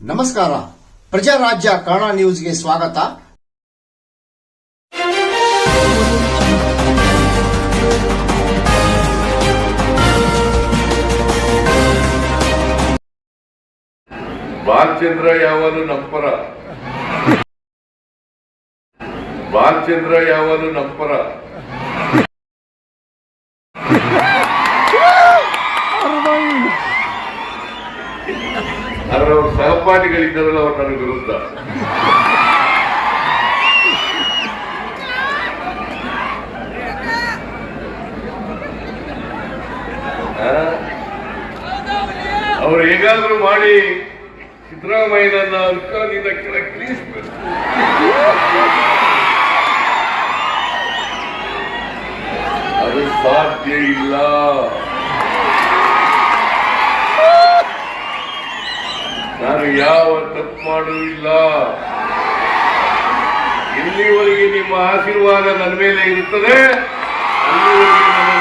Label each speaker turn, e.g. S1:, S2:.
S1: ನಮಸ್ಕಾರ. ಪ್ರಜಾರಾಜ್ಯ ಕನ್ನಡ ನ್ಯೂಸ್ಗೆ ಸ್ವಾಗತ.
S2: ಬಾಲಚಂದ್ರ ಯಾವಾಗಲೂ ನಂಪರ ಬಾಲಚಂದ್ರ ಯಾವಾಗಲೂ ನಂಪರ ಆದ್ರೆ ಅವ್ರ ಅವರು ಅವ್ರು ನನಗೆ ವಿರುದ್ಧ. ಅವರು ಹೇಗಾದ್ರೂ ಮಾಡಿ ಸಿದ್ದರಾಮಯ್ಯನನ್ನ ಅಧಿಕಾರದಿಂದ ಕೆಳಗೆ ಅದು ಸಾಧ್ಯ ಇಲ್ಲ. ನಾನು ಯಾವ ತಪ್ಪು ಮಾಡುವುದಿಲ್ಲ ಇಲ್ಲಿವರೆಗೆ ನಿಮ್ಮ ಆಶೀರ್ವಾದ ನನ್ನ ಮೇಲೆ ಇರುತ್ತದೆ. ಅಲ್ಲಿವರೆಗೆ ನನ್ನ